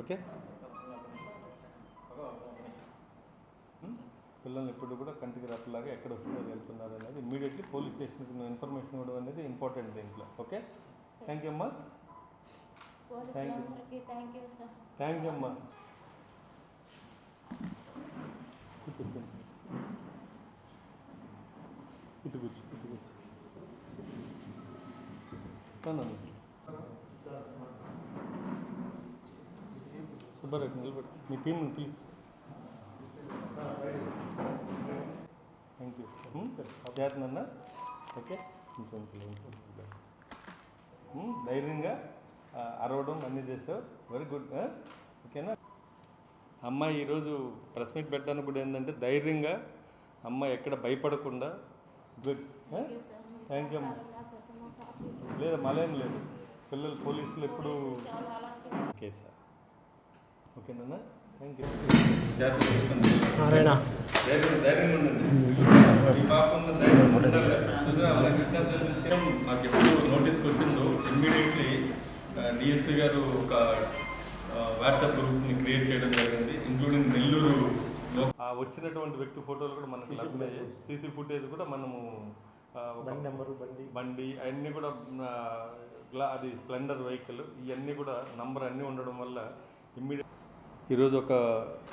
Okay? పిల్లల్ని ఎప్పుడు కూడా కంటికి రెప్పలాగా ఎక్కడ వస్తున్నారు వెళ్తున్నారు అనేది ఇమీడియట్లీ పోలీస్ స్టేషన్కి నువ్వు ఇన్ఫర్మేషన్ ఇవ్వడం అనేది ఇంపార్టెంట్ దీంట్లో. ఓకే? థ్యాంక్ యూ అమ్మా. Thank you sir thank you అమ్మా. కూర్చో ఇటు కూర్చో ఇటు కూర్చో. సుబ్బారెడ్డి నిలబడి మీ టీం పిలు థ్యాంక్ యూ చేతనన్నా ఓకే ధైర్యంగా అరవడం అన్నీ చేసావు. వెరీ గుడ్ ఓకేనా అమ్మాయి ఈరోజు ప్రెస్ మీట్ పెట్టడానికి కూడా ఏంటంటే ధైర్యంగా అమ్మాయి ఎక్కడ భయపడకుండా గుడ్ థ్యాంక్ యూ అమ్మా. లేదు మళ్ళేం లేదు. పిల్లలు పోలీసులు ఎప్పుడు ఓకే సార్ ఓకేనా థ్యాంక్ యూ నారాయణ. మాకు ఎప్పుడు నోటీస్కి వచ్చిందో ఇమ్మీడియట్లీ డిఎస్పీ గారు ఒక వాట్సాప్ గ్రూప్ని క్రియేట్ చేయడం జరిగింది ఇంక్లూడింగ్ నెల్లూరు ఆ వచ్చినటువంటి వ్యక్తి ఫోటోలు కూడా మనకు లభ్యమయ్యాయి సీసీ ఫుటేజ్ కూడా మనము బండి నెంబరు బండి. బండి అవన్నీ కూడా అది స్ప్లెండర్ వెహికల్ ఇవన్నీ కూడా నంబర్ అన్నీ ఉండడం వల్ల ఇమ్మీడియట్ ఈరోజు ఒక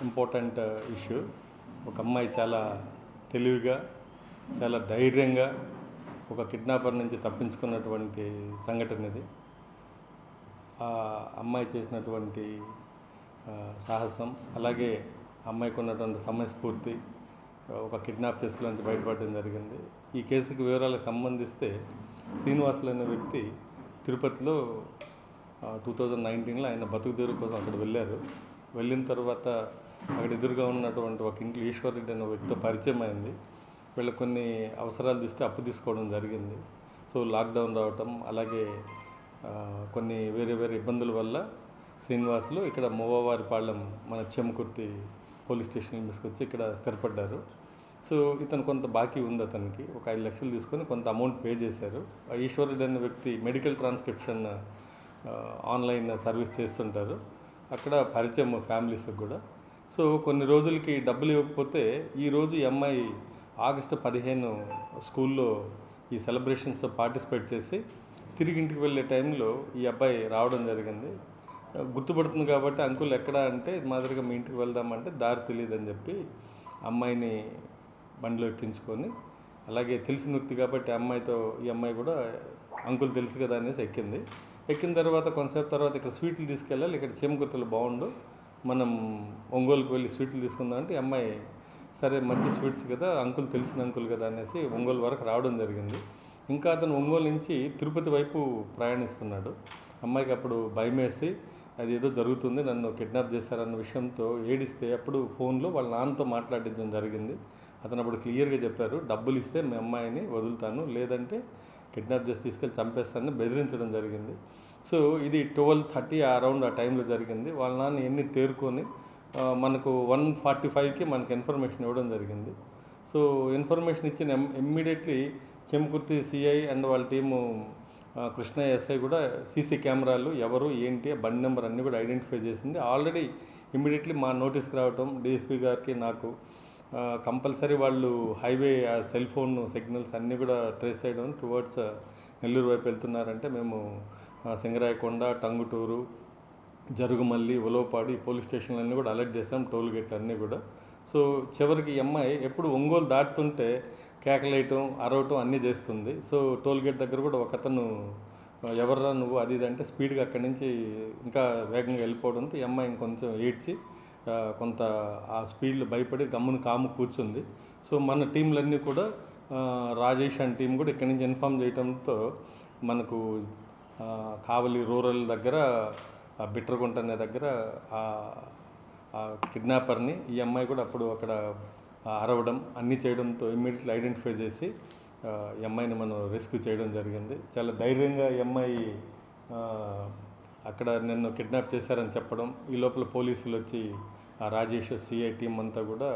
ఇంపార్టెంట్ ఇష్యూ. ఒక అమ్మాయి చాలా తెలివిగా చాలా ధైర్యంగా ఒక కిడ్నాపర్ నుంచి తప్పించుకున్నటువంటి సంఘటన ఇది ఆ అమ్మాయి చేసినటువంటి సాహసం అలాగే అమ్మాయికి ఉన్నటువంటి సమయస్ఫూర్తి ఒక కిడ్నాప్ కేసులోంచి బయటపడడం జరిగింది. ఈ కేసుకి వివరాలకు సంబంధిస్తే శ్రీనివాసులు అనే వ్యక్తి తిరుపతిలో టూ థౌజండ్ నైన్టీన్లో ఆయన బతుకుదేరు కోసం అక్కడ వెళ్ళారు. వెళ్ళిన తర్వాత అక్కడ ఎదురుగా ఉన్నటువంటి ఒక ఇంట్లో ఈశ్వరెడ్డి అనే వ్యక్తితో పరిచయం అయింది. వీళ్ళ కొన్ని అవసరాలు దృష్టి అప్పు తీసుకోవడం జరిగింది. సో లాక్డౌన్ రావటం అలాగే కొన్ని వేరే వేరే ఇబ్బందుల వల్ల శ్రీనివాసులు ఇక్కడ మూవవారిపాళెం మన చెమకుర్తి పోలీస్ స్టేషన్ తీసుకొచ్చి ఇక్కడ స్థిరపడ్డారు. సో ఇతను కొంత బాకీ ఉంది అతనికి. ఒక ఐదు లక్షలు తీసుకొని కొంత అమౌంట్ పే చేశారు. ఈశ్వరుడు అనే వ్యక్తి మెడికల్ ట్రాన్స్క్రిప్షన్ ఆన్లైన్ సర్వీస్ చేస్తుంటారు. అక్కడ పరిచయం ఫ్యామిలీస్కి కూడా. సో కొన్ని రోజులకి డబ్బులు ఇవ్వకపోతే ఈరోజు ఈ అమ్మాయి ఆగస్టు పదిహేను స్కూల్లో ఈ సెలబ్రేషన్స్ పార్టిసిపేట్ చేసి తిరిగి ఇంటికి వెళ్ళే టైంలో ఈ అబ్బాయి రావడం జరిగింది. గుర్తుపడుతుంది కాబట్టి అంకుల్ ఎక్కడ అంటే మాదిరిగా మీ ఇంటికి వెళ్దామంటే దారి తెలియదని చెప్పి అమ్మాయిని బండిలో ఎక్కించుకొని అలాగే తెలిసిన వ్యక్తి కాబట్టి అమ్మాయితో ఈ అమ్మాయి కూడా అంకుల్ తెలుసు కదా అనేసి ఎక్కింది. ఎక్కిన తర్వాత కొంతసేపు తర్వాత ఇక్కడ స్వీట్లు తీసుకెళ్ళాలి. ఇక్కడ చీమకుర్తలు బాగుండు. మనం ఒంగోలుకి వెళ్ళి స్వీట్లు తీసుకుందాం అంటే అమ్మాయి సరే మంచి స్వీట్స్ కదా అంకుల్ తెలిసిన అంకుల్ కదా అనేసి ఒంగోలు వరకు రావడం జరిగింది. ఇంకా అతను ఒంగోలు నుంచి తిరుపతి వైపు ప్రయాణిస్తున్నాడు. అమ్మాయికి అప్పుడు భయమేసి అది ఏదో జరుగుతుంది నన్ను కిడ్నాప్ చేశారన్న విషయంతో ఏడిస్తే అప్పుడు ఫోన్లో వాళ్ళ నాన్నతో మాట్లాడించడం జరిగింది. అతను అప్పుడు క్లియర్గా చెప్పారు డబ్బులు ఇస్తే మీ అమ్మాయిని వదులుతాను. లేదంటే కిడ్నాప్ చేసి తీసుకెళ్ళి చంపేస్తానని బెదిరించడం జరిగింది. సో ఇది ట్వెల్వ్ థర్టీ అరౌండ్ ఆ టైంలో జరిగింది. వాళ్ళ నాన్న ఎన్ని తేరుకొని మనకు వన్ ఫార్టీ ఫైవ్కి మనకు ఇన్ఫర్మేషన్ ఇవ్వడం జరిగింది. సో ఇన్ఫర్మేషన్ ఇచ్చిన ఇమ్మీడియట్లీ చెంకుర్తి సిఐ అండ్ వాళ్ళ టీము కృష్ణ ఎస్ఐ కూడా సీసీ కెమెరాలు ఎవరు ఏంటి బండి నెంబర్ అన్నీ కూడా ఐడెంటిఫై చేసింది. ఆల్రెడీ ఇమ్మీడియట్లీ మా నోటీస్కి రావటం డిఎస్పీ గారికి నాకు కంపల్సరీ వాళ్ళు హైవే ఆ సెల్ ఫోన్ సిగ్నల్స్ అన్నీ కూడా ట్రేస్ చేయడం టువర్డ్స్ నెల్లూరు వైపు వెళ్తున్నారంటే మేము సింగరాయకొండ టంగుటూరు జరుగుమల్లి ఉలవపాడు ఈ పోలీస్ స్టేషన్లన్నీ కూడా అలర్ట్ చేసాం టోల్ గేట్ అన్నీ కూడా. సో చివరికి ఈ అమ్మాయి ఎప్పుడు ఒంగోలు దాటుతుంటే కేకలేయటం అరవటం అన్నీ చేస్తుంది. సో టోల్ గేట్ దగ్గర కూడా ఒక అతను ఎవర్రా నువ్వు? అది ఇది అంటే స్పీడ్గా అక్కడి నుంచి ఇంకా వేగంగా వెళ్ళిపోవడంతో ఈ అమ్మాయి ఇంకొంచెం ఏడ్చి కొంత ఆ స్పీడ్లో భయపడి గమ్మును కాము కూర్చుంది. సో మన టీంలన్నీ కూడా రాజేష్ అండ్ టీం కూడా ఇక్కడి నుంచి ఇన్ఫామ్ చేయడంతో మనకు కావలి రూరల్ దగ్గర బిట్రగుంట అనే దగ్గర ఆ కిడ్నాపర్ని ఈ అమ్మాయి కూడా అప్పుడు అక్కడ అరవడం అన్నీ చేయడంతో ఇమ్మీడియట్లీ ఐడెంటిఫై చేసి ఈ అమ్మాయిని మనం రెస్క్యూ చేయడం జరిగింది. చాలా ధైర్యంగా ఈ అమ్మాయి అక్కడ నన్ను కిడ్నాప్ చేశారని చెప్పడం ఈ లోపల పోలీసులు వచ్చి రాజేష్ సిఐ టీం అంతా కూడా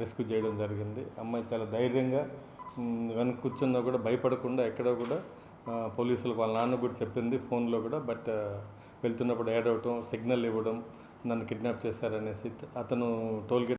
రెస్క్యూ చేయడం జరిగింది. అమ్మాయి చాలా ధైర్యంగా వెనక కూర్చున్నా కూడా భయపడకుండా ఎక్కడ కూడా పోలీసులకు వాళ్ళ నాన్న కూడా చెప్పింది ఫోన్లో కూడా. బట్ వెళ్తున్నప్పుడు యాడ్ అవ్వటం సిగ్నల్ ఇవ్వడం నన్ను కిడ్నాప్ చేశారనేసి అతను టోల్గేట్